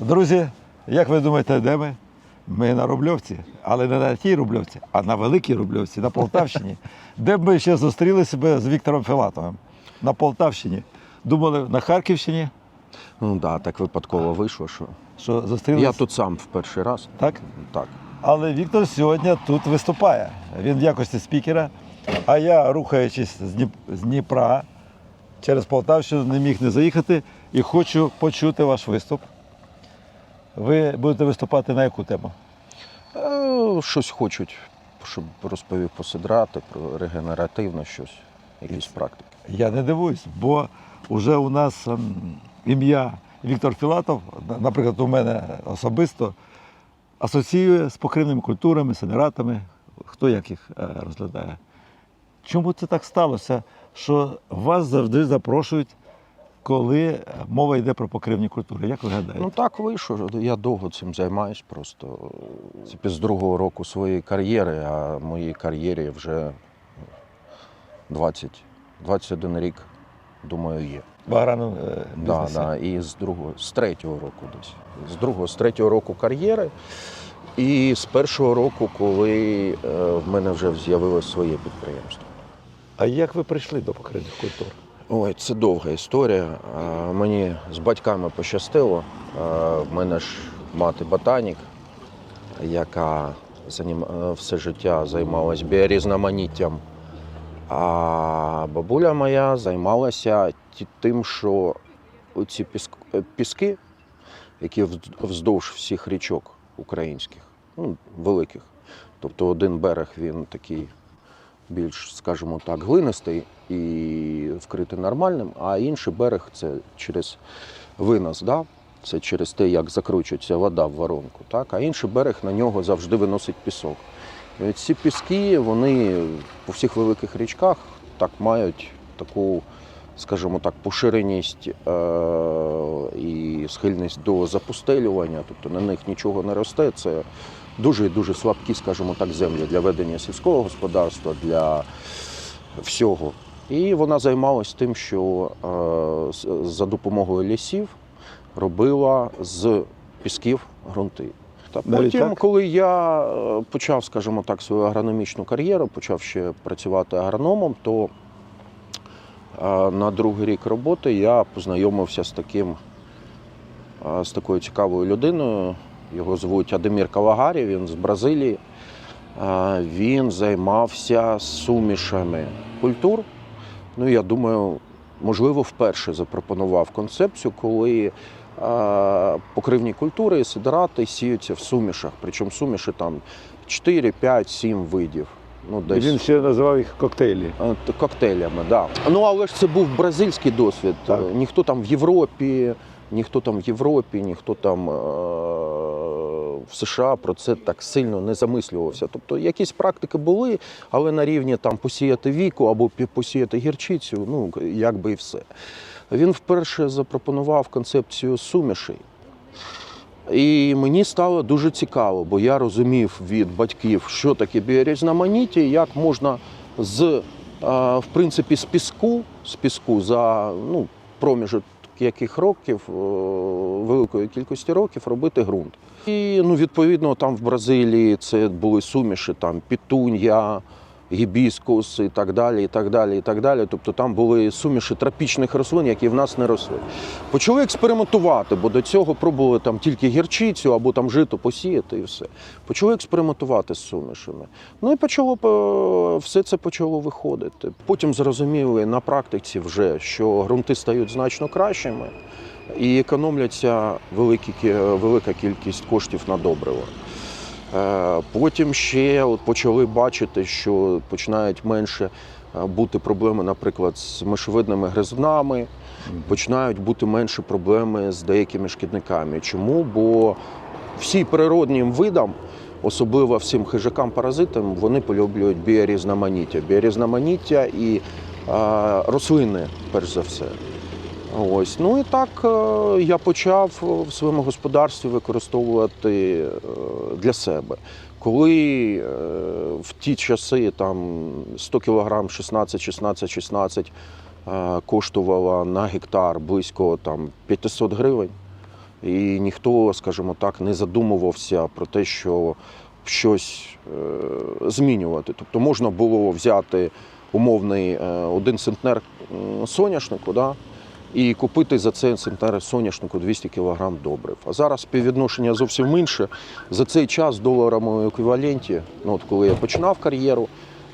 Друзі, як ви думаєте, де ми? Ми на Рубльовці, але не на тій Рубльовці, а на Великій Рубльовці, на Полтавщині, де б ми ще зустріли себе з Віктором Філатовим. На Полтавщині. Думали на Харківщині, Ну да, так випадково вийшло, що що зустрілися. я тут сам в перший раз. Так? Так. Але Віктор сьогодні тут виступає. Він в якості спікера. А я, рухаючись з Дніпра через Полтавщину, не міг не заїхати і хочу почути ваш виступ. Ви будете виступати на яку тему? Е, щось хочуть, щоб розповів посидрати про регенеративне щось, якісь практики. Я не дивуюсь, бо вже у нас ем, ім'я Віктор Філатов, наприклад, у мене особисто асоціює з покривними культурами, сенератами, хто як їх е, розглядає. Чому це так сталося, що вас завжди запрошують, коли мова йде про покривні культури? Як ви гадаєте? Ну так вийшло. Я довго цим займаюсь просто Це з другого року своєї кар'єри, а моїй кар'єрі вже 20, 21 рік, думаю, є. е, Да, да, і з другого, з третього року десь. З другого, з третього року кар'єри. І з першого року, коли е, в мене вже з'явилось своє підприємство. А як ви прийшли до покривних культур? Ой, це довга історія. Е, Мені з батьками пощастило. Е, В мене ж мати ботанік, яка е, все життя займалась біорізноманіттям. А бабуля моя займалася тим, що ці піски, які вздовж всіх річок українських, ну, великих. Тобто один берег він такий більш, скажімо так, глинистий і вкритий нормальним, а інший берег це через винос, да? це через те, як закручується вода в воронку. Так? А інший берег на нього завжди виносить пісок. І ці піски, вони по всіх великих річках так мають таку, скажімо так, поширеність е- і схильність до запустелювання, тобто на них нічого не росте. Це дуже і дуже слабкі, скажімо так, землі для ведення сільського господарства, для всього. І вона займалась тим, що е, за допомогою лісів робила з пісків ґрунти. Та потім, коли я е, почав, скажімо так, свою агрономічну кар'єру, почав ще працювати агрономом, то е, на другий рік роботи я познайомився з таким з такою цікавою людиною. Його звуть Адемір Калагарі, він з Бразилії. Він займався сумішами культур. Ну, я думаю, можливо, вперше запропонував концепцію, коли покривні культури і сидирати сіються в сумішах. Причому суміші там 4, 5, 7 видів. Ну, І він ще називав їх коктейлі. Е, коктейлями, да. Ну але ж це був бразильський досвід. Так. Ніхто там в Європі, ніхто там в Європі, ніхто там е- в США про це так сильно не замислювався. Тобто якісь практики були, але на рівні там посіяти віку або посіяти гірчицю, ну як би і все. Він вперше запропонував концепцію сумішей. І мені стало дуже цікаво, бо я розумів від батьків, що таке біорізноманіття, як можна з, в принципі, з піску, з піску за ну, проміжок яких років, е, великої кількості років робити ґрунт. І ну, відповідно там в Бразилії це були суміші, там пітунья, гібіскус і так далі, і так далі, і так далі. Тобто там були суміші тропічних рослин, які в нас не росли. Почали експериментувати, бо до цього пробували там тільки гірчицю або там жито посіяти і все. Почали експериментувати з сумішами. Ну і почало е, все це почало виходити. Потім зрозуміли на практиці вже, що ґрунти стають значно кращими і економляться великі, велика кількість коштів на добриво. Е, Потім ще от почали бачити, що починають менше е, бути проблеми, наприклад, з мишовидними гризунами, починають бути менше проблеми з деякими шкідниками. Чому? Бо всі природнім видам, особливо всім хижакам-паразитам, вони полюблюють біорізноманіття. Біорізноманіття і е, рослини, перш за все. Ось. Ну і так е, я почав в своєму господарстві використовувати е, для себе. Коли е, в ті часи там 100 кг 16, 16, 16 е, коштувала на гектар близько там 500 гривень, І ніхто, скажімо так, не задумувався про те, що щось змінювати. Тобто можна було взяти умовний один центнер соняшнику, да, і купити за цей центнер соняшнику 200 кг добрив. А зараз співвідношення зовсім інше. За цей час в доларовому еквіваленті, ну от коли я починав кар'єру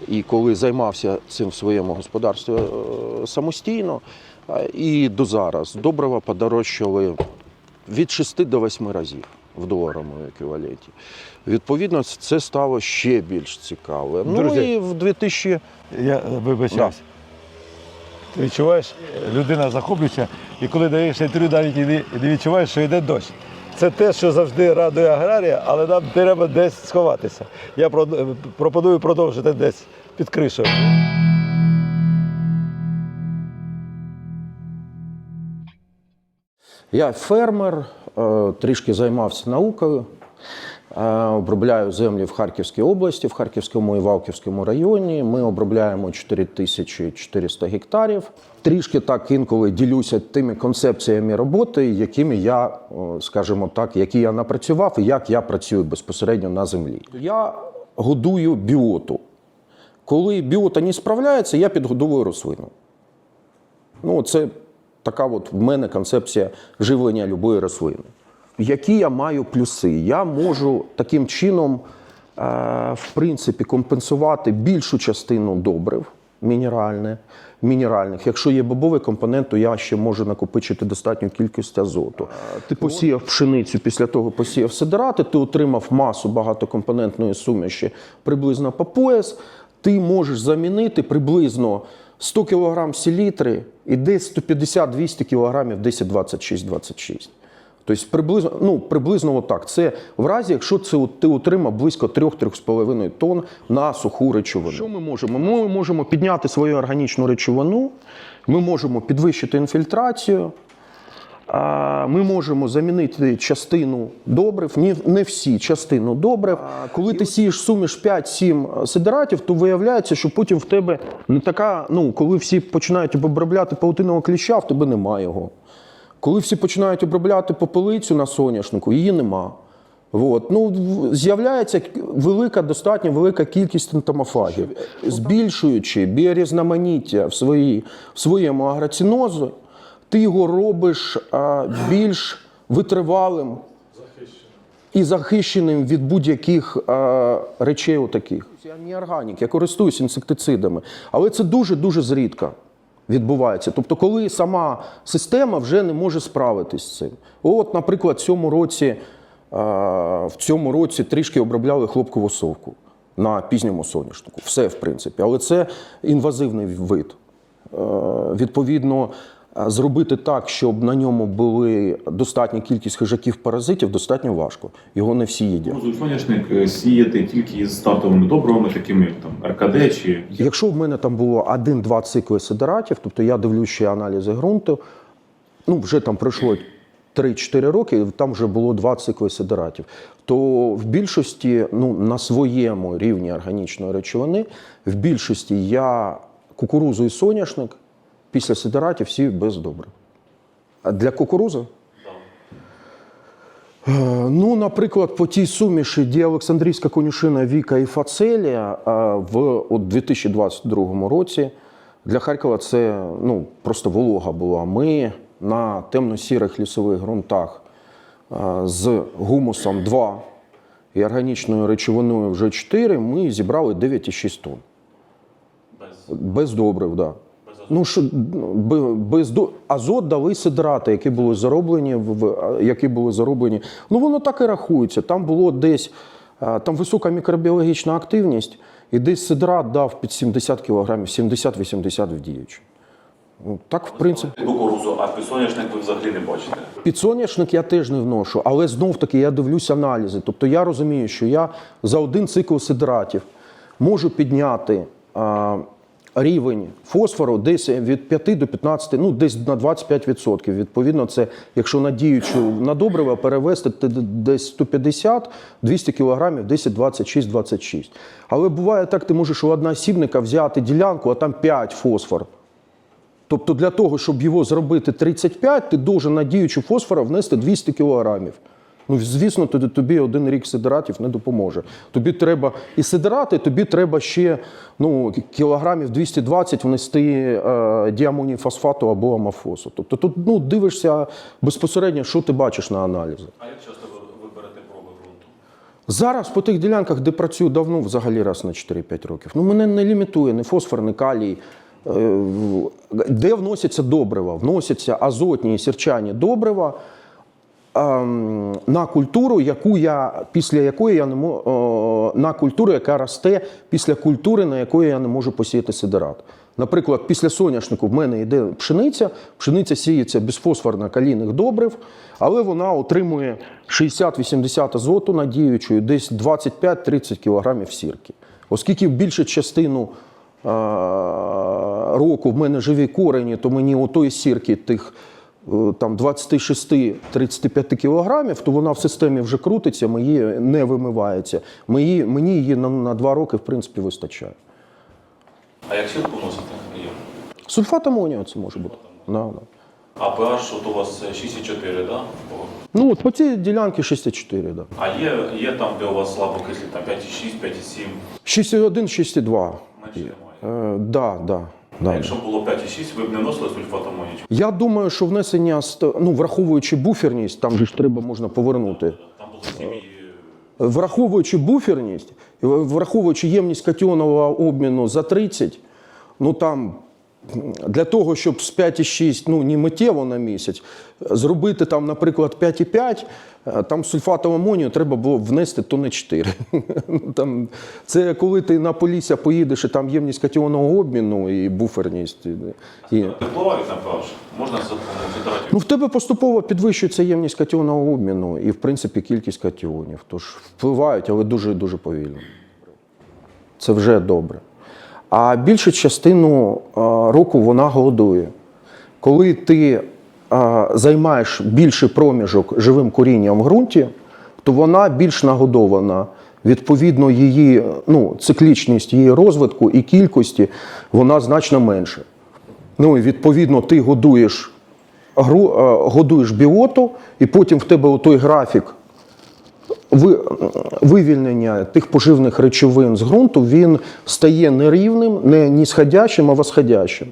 і коли займався цим в своєму господарстві е, самостійно, і до зараз добрива подорожчали від 6 до 8 разів в доларовому еквіваленті. Відповідно, це стало ще більш цікаве. Ну і в 2000 Я е, вибачаюсь. Ти відчуваєш, людина захоплюється, і коли даєш інтерв'ю, навіть не, відчуваєш, що йде дощ. Це те, що завжди радує аграрія, але нам треба десь сховатися. Я пропоную продовжити десь під кришею. Я фермер, е, трішки займався наукою, обробляю землі в Харківській області, в Харківському і Валківському районі. Ми обробляємо 4400 гектарів. Трішки так інколи ділюся тими концепціями роботи, якими я, скажімо так, які я напрацював і як я працюю безпосередньо на землі. Я годую біоту. Коли біота не справляється, я підгодовую рослину. Ну, це така от в мене концепція живлення любої рослини. Які я маю плюси? Я можу таким чином, е, в принципі, компенсувати більшу частину добрив мінеральне, мінеральних. Якщо є бобовий компонент, то я ще можу накопичити достатню кількість азоту. Ти посіяв пшеницю, після того посіяв сидирати, ти отримав масу багатокомпонентної суміші приблизно по пояс. Ти можеш замінити приблизно 100 кг селітри і десь 150-200 кг 10, 26, 26. Тобто приблизно, ну, приблизно отак. Це в разі, якщо це ти отримав близько 3-3,5 тонн на суху речовину. Що ми можемо? Ми можемо підняти свою органічну речовину, ми можемо підвищити інфільтрацію, Ми можемо замінити частину добрив, не всі частину добрив. Коли ти сієш суміш 5-7 сидератів, то виявляється, що потім в тебе не така. Ну, коли всі починають обробляти паутинового кліща, в тебе немає його. Коли всі починають обробляти попелицю на соняшнику, її нема. От. Ну, з'являється велика, достатньо велика кількість ентомофагів. Збільшуючи біорізноманіття в, своїй, в своєму агроцінозі, ти його робиш а, більш витривалим і захищеним від будь-яких речей отаких. Я не органік, я користуюсь інсектицидами, але це дуже-дуже зрідка відбувається. Тобто, коли сама система вже не може справитись з цим. От, наприклад, в цьому році, в цьому році трішки обробляли хлопкову совку на пізньому соняшнику. Все, в принципі, але це інвазивний вид. Е, Відповідно, е, зробити так, щоб на ньому були достатня кількість хижаків паразитів, достатньо важко. Його не всі їдять. Можуть соняшник е, сіяти тільки з стартовими добривами, такими як там РКД чи Якщо в мене там було один-два цикли сидератів, тобто я дивлюсь ще аналізи ґрунту, ну вже там пройшло 3-4 роки, там вже було два цикли сидератів, то в більшості, ну на своєму рівні органічної речовини, в більшості я кукурузу і соняшник після сидератів сів без добрив. А для кукурузи? Е, Ну, наприклад, по тій суміші діалександрійська конюшина Віка і Фацелія е, в 2022 році для Харкова це ну, просто волога була. Ми на темно-сірих лісових ґрунтах е, з гумусом 2 і органічною речовиною вже 4 ми зібрали 9,6 тонн. Без добрив, так. Да. Ну, що, без до... азот дали сидрати, які були зароблені, в- які були зароблені. Ну, воно так і рахується. Там було десь там висока мікробіологічна активність, і десь сидрат дав під 70 кг, 70-80 в діючі. Ну, так, в принципі. кукурузу, а підсоняшник ви взагалі не бачите. Підсоняшник я теж не вношу, але знов таки я дивлюсь аналізи. Тобто я розумію, що я за один цикл сидратів можу підняти а, рівень фосфору десь від 5 до 15, ну десь на 25%. Відповідно, це якщо на діючу на добрива перевести десь 150-200 кг, 10, 26, 26. Але буває так, ти можеш у односібника взяти ділянку, а там 5 фосфор Тобто для того, щоб його зробити 35, ти должен на діючу фосфора внести 200 кілограмів. Ну, звісно, тоді тобі один рік сидератів не допоможе. Тобі треба і сидерати, тобі треба ще ну, кілограмів 220 внести е, діамоніфосфату або амофосу. Тобто тут ну, дивишся безпосередньо, що ти бачиш на аналізі. А як часто ви, берете проби ґрунту? Зараз по тих ділянках, де працюю давно, взагалі раз на 4-5 років. Ну, мене не лімітує ні фосфор, ні калій. Е, Де вносяться добрива? Вносяться азотні і сірчані добрива на культуру, яку я, після якої я не можу, на культуру, яка росте після культури, на якої я не можу посіяти сидерат. Наприклад, після соняшнику в мене йде пшениця, пшениця сіється без фосфорно-калійних добрив, але вона отримує 60-80 азоту надіючою, десь 25-30 кг сірки. Оскільки більшу частину е, року в мене живі корені, то мені отої сірки тих е, там 26-35 кілограмів, то вона в системі вже крутиться, мені не вимивається. Мені, мені її на, на 2 роки, в принципі, вистачає. А як сілку носите? Сульфат амонію це може бути. Да, да. А pH от у вас 6,4, да? Ну, от по цій ділянці 6,4, да. А є, є там, де у вас слабокислі, там 5,6, 5,7, 6,1, 6,2. менше немає. Е, да, да, Да. якщо було 5,6, ви б не вносили сульфатомонічку? Я думаю, що внесення, ну, враховуючи буферність, там же ж треба можна повернути. Там сім'ї. Враховуючи буферність, враховуючи ємність катіонового обміну за 30, ну там для того, щоб з 5,6, ну не миттєво на місяць, зробити там, наприклад, 5,5, е, там сульфату амонію треба було внести тонни 4. Ну, там, це коли ти на Полісся поїдеш, і там ємність катіонового обміну і буферність. І, і, Впливають на? Можна за? Ну, в тебе поступово підвищується ємність катіонного обміну і, в принципі, кількість катіонів. Тож впливають, але дуже дуже повільно. Це вже добре. А більшу частину року вона голодує. Коли ти займаєш більший проміжок живим корінням в ґрунті, то вона більш нагодована. Відповідно, її ну, циклічність її розвитку і кількості вона значно менша. Ну і відповідно ти годуєш, е, годуєш біоту, і потім в тебе той графік вивільнення тих поживних речовин з ґрунту він стає нерівним, не нісходящим, а восходящим.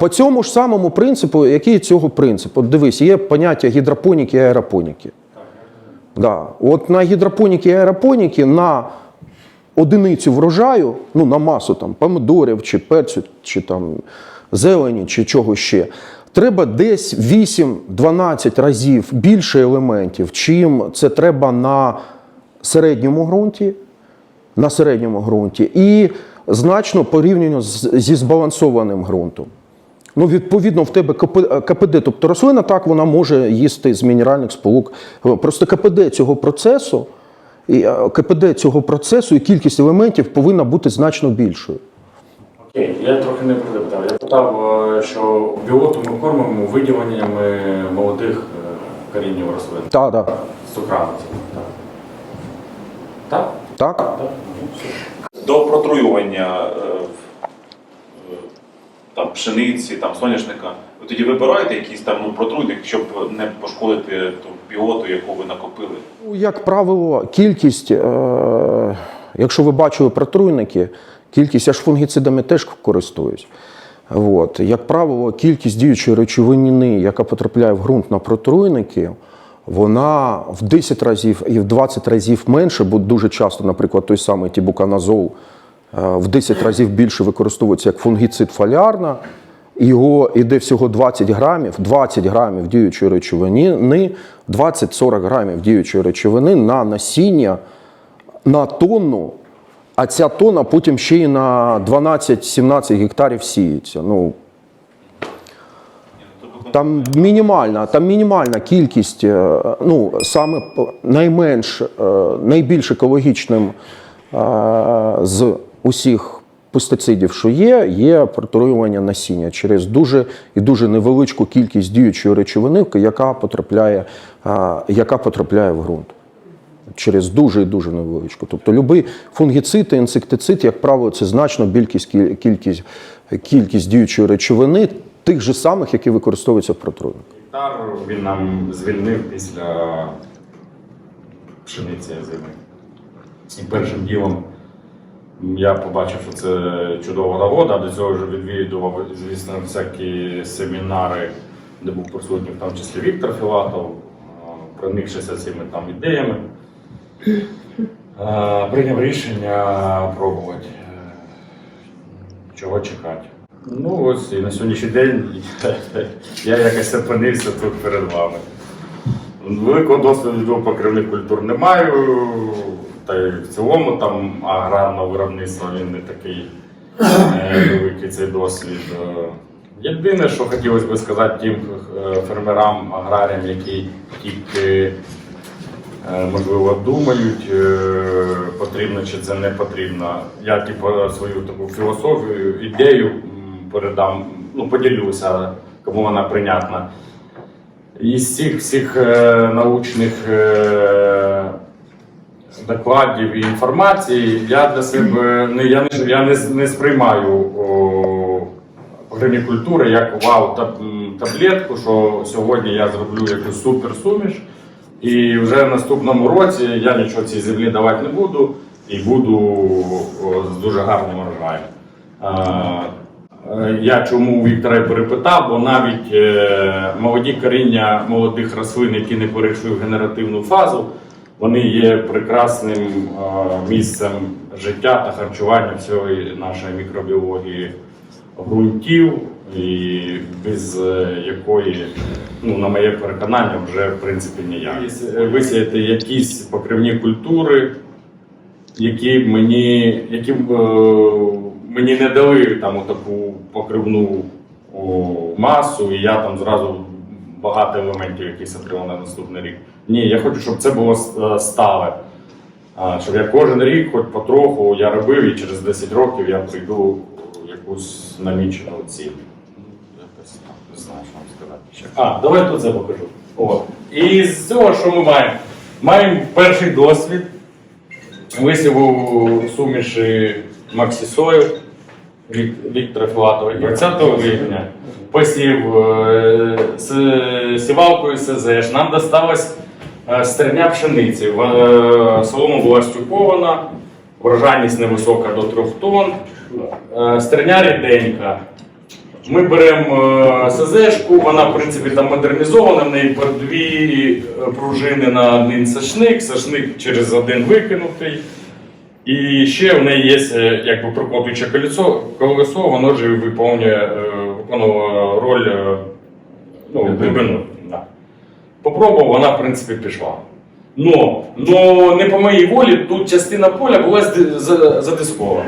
По цьому ж самому принципу, який цього принцип? От дивись, є поняття гідропоніки і аеропоніки. Да. От на гідропоніки і аеропоніки на одиницю врожаю, ну на масу там помидорів чи перцю, чи там зелені, чи чого ще. Треба десь 8-12 разів більше елементів, чим це треба на середньому ґрунті, на середньому ґрунті, і значно порівняно зі збалансованим ґрунтом. Ну, відповідно, в тебе КПД, тобто рослина так вона може їсти з мінеральних сполук. Просто КПД цього процесу, КПД цього процесу і кількість елементів повинна бути значно більшою. Окей, я трохи не питав. Я питав, е, що біоту ми кормимо виділеннями молодих е, коріннів рослин. Так, так. Цукраниці. Так? Так? Так? Так? Ну. До протруювання е, там, пшениці, там, соняшника, ви тоді вибираєте якийсь там ну, протруйник, щоб не пошкодити ту біоту, яку ви накопили? Ну, Як правило, кількість, е, якщо ви бачили протруйники, кількість, я ж фунгіцидами теж користуюсь. От. Як правило, кількість діючої речовини, яка потрапляє в ґрунт на протруйники, вона в 10 разів і в 20 разів менше, бо дуже часто, наприклад, той самий тібуканазол е, в 10 разів більше використовується як фунгіцид фоліарна. Його йде всього 20 грамів, 20 грамів діючої речовини, 20-40 грамів діючої речовини на насіння на тонну, а ця тонна потім ще й на 12-17 гектарів сіється. Ну, там мінімальна, там мінімальна кількість, е, ну саме найменш, е, найбільш екологічним е, з усіх пестицидів, що є, є протруювання насіння через дуже і дуже невеличку кількість діючої речовини, яка потрапляє, яка потрапляє в ґрунт. Через дуже і дуже невеличку. Тобто, будь-який фунгіцид і інсектицид, як правило, це значно більшість кількість кількість діючої речовини, тих же самих, які використовуються в протруйнику. Гектар він нам звільнив після пшениці зими. І першим ділом я побачив, що це чудова нагода. До цього вже відвідував, звісно, всякі семінари, де був присутній в тому числі Віктор Філатов, проникшися цими там ідеями. Прийняв рішення пробувати. е, Чого чекати. Ну ось і на сьогоднішній день я якось опинився тут перед вами. Великого досвіду покривних культур не маю, та й в цілому там аграрного виробництва він не такий е, великий цей досвід. Е, Єдине, що хотілося б сказати тим фермерам, аграріям, які тільки можливо думають, е, потрібно чи це не потрібно. Я типу свою таку філософію, ідею передам, ну поділюся, кому вона прийнятна. Із цих всіх е, научних е, докладів і інформації я для себе не я не я не, не сприймаю погребні культури як вау таб- таблетку, що сьогодні я зроблю якусь суперсуміш, і вже в наступному році я нічого цій землі давати не буду і буду з дуже гарним урожаєм. Я чому Віктора й перепитав, бо навіть е, молоді коріння молодих рослин, які не перейшли в генеративну фазу, вони є прекрасним місцем життя та харчування всієї нашої мікробіології ґрунтів, і без е, якої, ну, на моє переконання, вже в принципі ніяк. Висіяти якісь покривні культури, які мені, які б, е, мені не дали там таку покривну о, масу, і я там зразу багато елементів якихось отримав на наступний рік. Ні, я хочу, щоб це було е, стале. Щоб я кожен рік, хоч потроху, я робив, і через 10 років я прийду в якусь намічену ціль. Якось так, Не знаю, що вам сказати. ще. А, давай тут це покажу. О. І з цього, що ми маємо? Маємо перший досвід висіву суміші Максісою Вік- Віктора Філатова 20 липня. Посів е, з сівалкою СЗШ. Нам досталась е, стерня пшениці. В- е, Солома була стюкована, врожайність невисока до 3 тонн, е, стерня ріденька. Ми беремо СЗшку, вона в принципі там модернізована, в неї по дві е, пружини на один сашник, сашник через один викинутий. І ще в неї є е, якби прокотуюче колесо, колесо воно ж е, виконувало роль е, ну, глибину. Да. Попробував, вона в принципі пішла. Но, но не по моїй волі, тут частина поля була задискована.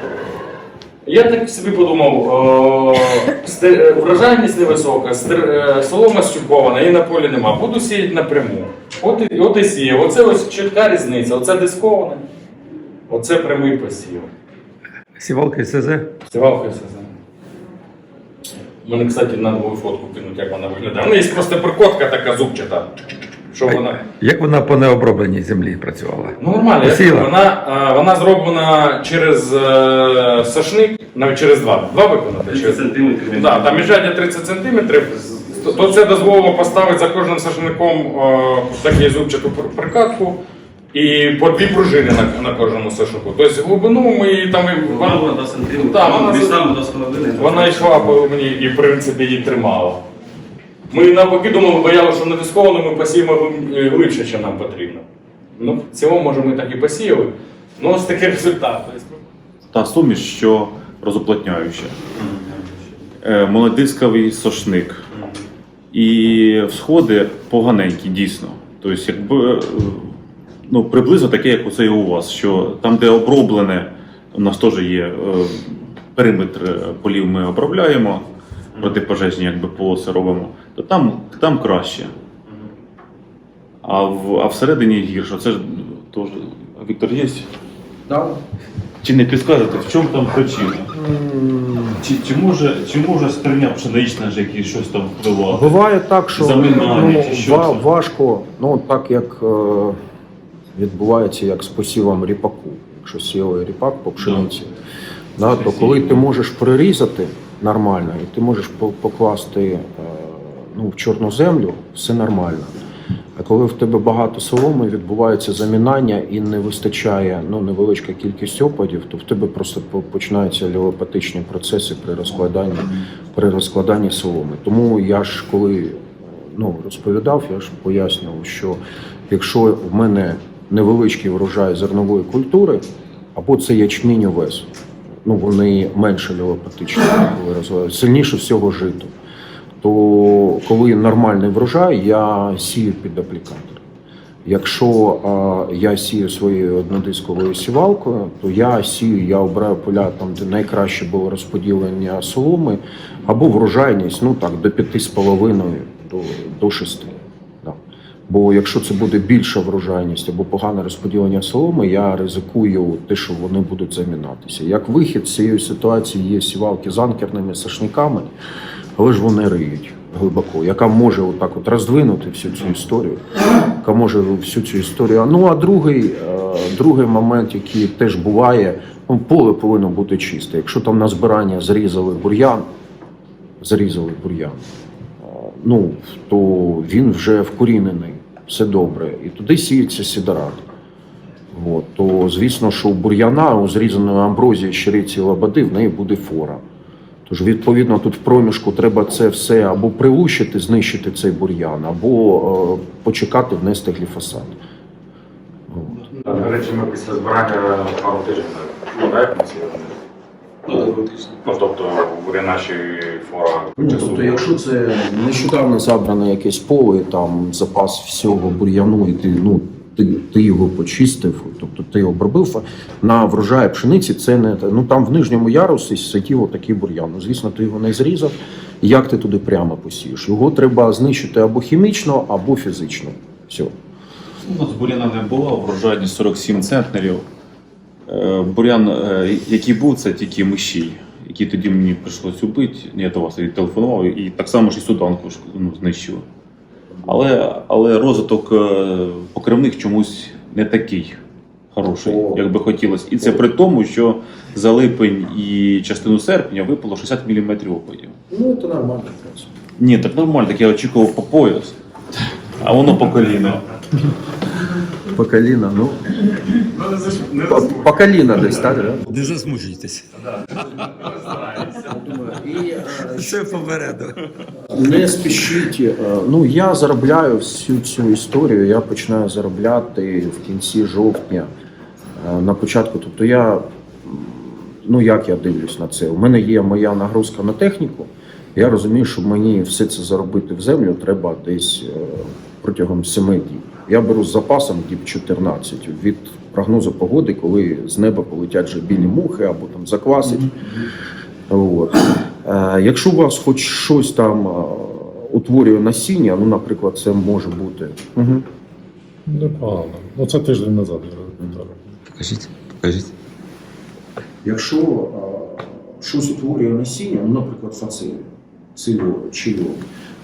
Я так собі подумав, о, сте- е, врожайність невисока, стер- е, солома щупована, і на полі нема. Буду сіяти напряму. От і, от і сіяв. Оце ось чітка різниця. Оце дисковане, оце прямий посів. Сівалки СЗ. Сівалка знає. Мене, кстати, треба було фотку кинути, як вона виглядає. Ну, є просто прикотка така зубчата. Що вона. Як вона по необробленій землі працювала? Ну нормально, Посіла? вона, вона зроблена через е, сашник, навіть через два. Два виконати. 30 сантиметрів. Да, там міжряддя 30 см, то це дозволило поставити за кожним сашником е, таку зубчату прикатку і по дві пружини на, на кожному сашнику. Тобто глибину ми там і- Вона сантиметрів. Вона Містами до вона йшла по мені і в принципі її тримала. Ми навпаки думали, боялися, що на дисковано ми посіємо е, глибше, ніж нам потрібно. Ну, в цілому, може, ми так і посіяли. Ну, ось такий результат. Та суміш, що розуплотняюча. Е, Молодисковий сошник. І всходи поганенькі, дійсно. Тобто, якби е, ну, приблизно таке, як оце і у вас, що там, де оброблене, у нас теж є е, периметр е, полів ми обробляємо, протипожежні якби полоси робимо, то там, там краще. А, в, а всередині гірше. Це ж теж. Віктор є? Чи не підскажете, в чому там причина? Чи, чи, може, чи може стерня пшенична ж якісь щось там впливати? Буває так, що Заминання ну, чи що ва- важко, ну так як е, відбувається як з посівом ріпаку. Якщо сіяли ріпак по пшениці, да, то коли ти можеш прирізати нормально, і ти можеш по- покласти е, ну, в чорну землю, все нормально. А коли в тебе багато соломи, відбувається замінання і не вистачає ну, невеличка кількість опадів, то в тебе просто починаються леопатичні процеси при розкладанні, при розкладанні соломи. Тому я ж коли ну, розповідав, я ж пояснював, що якщо в мене невеличкий врожай зернової культури, або це ячмінь овес, ну вони менше леопатичні, коли розвиваються, сильніше всього жито то коли нормальний врожай, я сію під аплікатор. Якщо е, я сію своєю однодисковою сівалкою, то я сію, я обираю поля там, де найкраще було розподілення соломи, або врожайність ну так, до 5,5 до, до 6. Бо якщо це буде більша врожайність або погане розподілення соломи, я ризикую те, що вони будуть замінатися. Як вихід з цієї ситуації є сівалки з анкерними сашниками, але ж вони риють глибоко, яка може отак от роздвинути всю цю історію, яка може всю цю історію. Ну а другий, е, другий момент, який теж буває, ну, поле повинно бути чисте. Якщо там на збирання зрізали бур'ян, зрізали бур'ян, е, ну то він вже вкорінений, все добре, і туди сіється сідорат. От, то звісно, що у бур'яна у зрізаної амброзії, щириці лабади в неї буде фора. Тож, відповідно, тут в проміжку треба це все або прилущити, знищити цей бур'ян, або е, почекати внести гліфосат. До речі, ми після збирання пару тижнів ну. Ну, тобто, буде наші фора Ну, тобто, якщо це нещодавно забране якесь поле, там запас всього бур'яну, і ти, ну, ти, ти його почистив, тобто ти обробив на врожай пшениці, це не ну там в нижньому ярусі сидів отакий бур'ян. Ну, звісно, ти його не зрізав. Як ти туди прямо посієш? Його треба знищити або хімічно, або фізично. Все. У нас буряна не було, врожайність 47 центнерів. Е, Бурян, е, який був, це тільки мишій, які тоді мені прийшлось убити. Я до вас телефонував, і так само ж і суданку ну, знищили. Але, але розвиток е, покривних чомусь не такий хороший, як би хотілося. І це при тому, що за липень і частину серпня випало 60 мм опадів. Ну, це нормально. Ні, так нормально, так я очікував по пояс, а воно по коліно. По коліна, ну. По, по коліна десь, так? Да? Не засмучуйтесь. Все попереду. Не спішіть. Е, Ну я заробляю всю цю історію. Я починаю заробляти в кінці жовтня. е, На початку, тобто я ну як я дивлюсь на це? У мене є моя нагрузка на техніку. Я розумію, що мені все це заробити в землю треба десь е, протягом 7 діб. Я беру з запасом діб 14 від прогнозу погоди, коли з неба полетять вже білі мухи або там заквасить. От. Е, Якщо у вас хоч щось там е, утворює насіння, ну, наприклад, це може бути. Угу. Непогано. Ну це тиждень назад я. Покажіть, покажіть. Якщо е, щось утворює насіння, ну, наприклад, фацелі, цильо, чильо,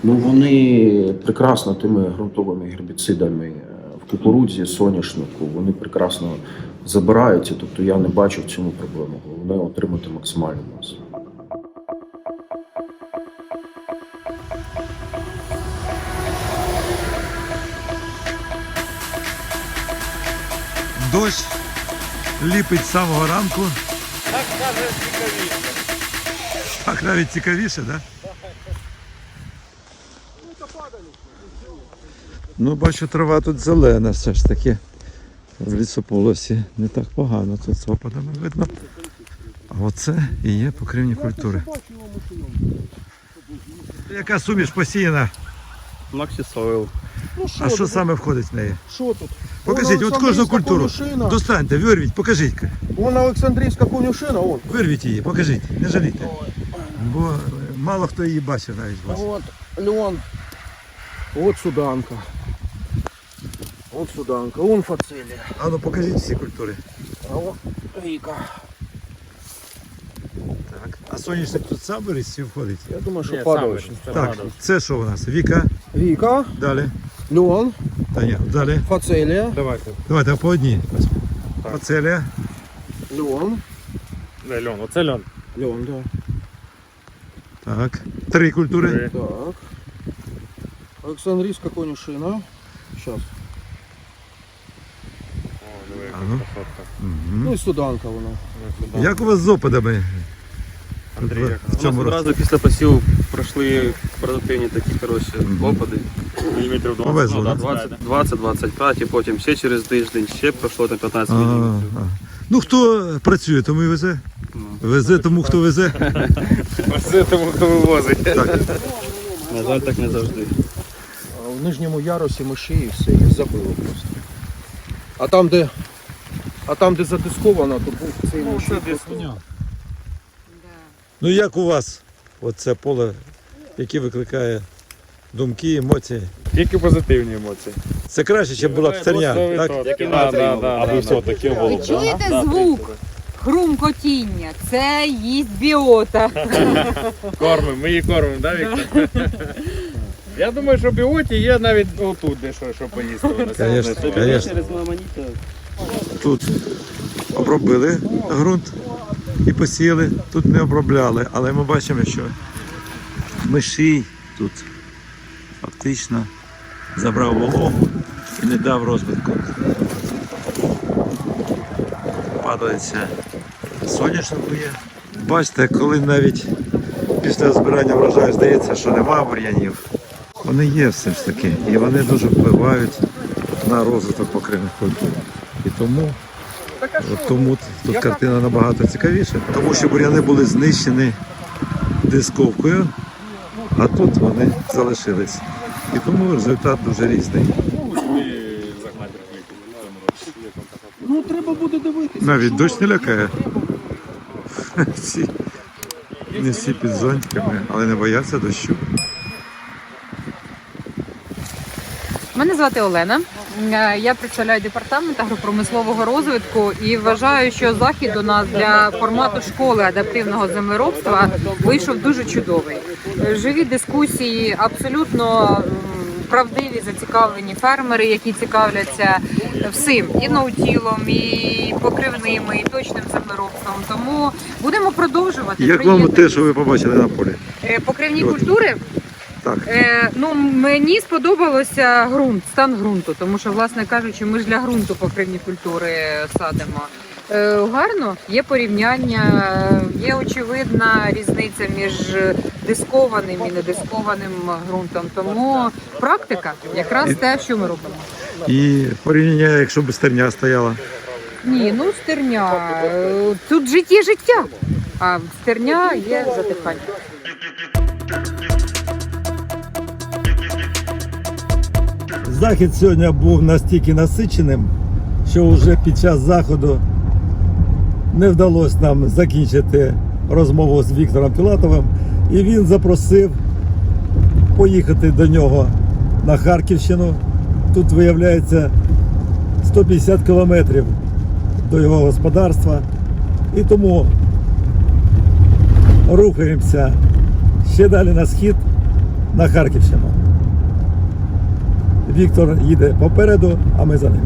ну вони прекрасно тими ґрунтовими гербіцидами е, в кукурудзі, соняшнику, вони прекрасно забираються, тобто я не бачу в цьому проблеми. Головне отримати максимальну масу. Дощ ліпить з самого ранку. Так навіть цікавіше, так? Ну, бачу, трава тут зелена все ж таки. В лісополосі не так погано тут з опадами видно. А оце і є покривні культури. Яка суміш посіяна? Максі Сойл. Ну А що тут? саме входить в неї? Що тут? Покажіть, от кожну культуру. Конюшина. Достаньте, вирвіть, покажіть. Вон Олександрійська конюшина, вон. Вирвіть її, покажіть, не жалійте. Бо мало хто її бачив навіть з вас. Вот суданка. Вот суданка. Вон фацелія. А ну покажіть всі культури. А вот Віка. Так. А соняшник тут сам виріс чи входить? Я думаю, що падалочник. Так, це що у нас? Віка, Віка, далі. льон, Та ні, далі. фацелія, Давайте. Давайте по одній. Оцеля. льон. Де льон? Оце льон. Льон, да. Так. Три культури. Три. Так. Олександрійська конюшина. Зараз. А ну. Ну і суданка вона. Як у вас з опадами? Андрій, як в цьому році? Одразу після посіву пройшли продуктивні такі хороші опади. Міліметрів 20. Повезло, Ну, да? да, 20-25 і потім ще через тиждень ще пройшло на 15 Ага, мм. ага. Ну хто працює, тому і везе. Везе тому, хто везе. Це тому, хто вивозить. На жаль, так не завжди. В нижньому ярусі миші і все, їх забило просто. А там, де, а там, де задисковано, то був цей миші. Ну як у вас оце поле, яке викликає думки, емоції? Тільки позитивні емоції. Це краще, ніж була б стерня, так? Да, да, да, Аби да, все да. таке Ви було. чуєте звук? Хрумкотіння. Це їсть біота. Кормимо, ми її кормимо, да, Віктор? Я думаю, що біоті є навіть отут, де що, що поїсти. Конечно, конечно. Тут обробили ґрунт і посіяли, тут не обробляли, але ми бачимо, що мишій тут фактично забрав вологу і не дав розвитку. Падається соняшнику є. Бачите, коли навіть після збирання врожаю здається, що нема бур'янів, вони є все ж таки, і вони дуже впливають на розвиток покривних культур. І тому, тому тут картина набагато цікавіша, тому що бур'яни були знищені дисковкою, а тут вони залишились. І тому результат дуже різний. Ну, треба буде дивитися. Навіть дощ не лякає. Всі, не всі під зонтиками, але не бояться дощу. Мене звати Олена. Е, Я представляю департамент агропромислового розвитку і вважаю, що захід у нас для формату школи адаптивного землеробства вийшов дуже чудовий. Живі дискусії, абсолютно правдиві, зацікавлені фермери, які цікавляться всім і ноутілом, і покривними, і точним землеробством. Тому будемо продовжувати. Як вам те, що ви побачили на полі? Е, покривні культури? Так. Е, ну, мені сподобалося ґрунт, стан ґрунту, тому що, власне кажучи, ми ж для ґрунту покривні культури садимо. Е, гарно, є порівняння, є очевидна різниця між дискованим і недискованим ґрунтом. Тому практика якраз те, що ми робимо. І порівняння, якщо б стерня стояла. Ні, ну стерня. е, Тут життя життя, а стерня є затихання. Захід сьогодні був настільки насиченим, що вже під час заходу не вдалося нам закінчити розмову з Віктором Пілатовим, і він запросив поїхати до нього на Харківщину. Тут виявляється 150 кілометрів до його господарства. І тому рухаємося ще далі на схід на Харківщину. Віктор їде попереду, а ми за ним.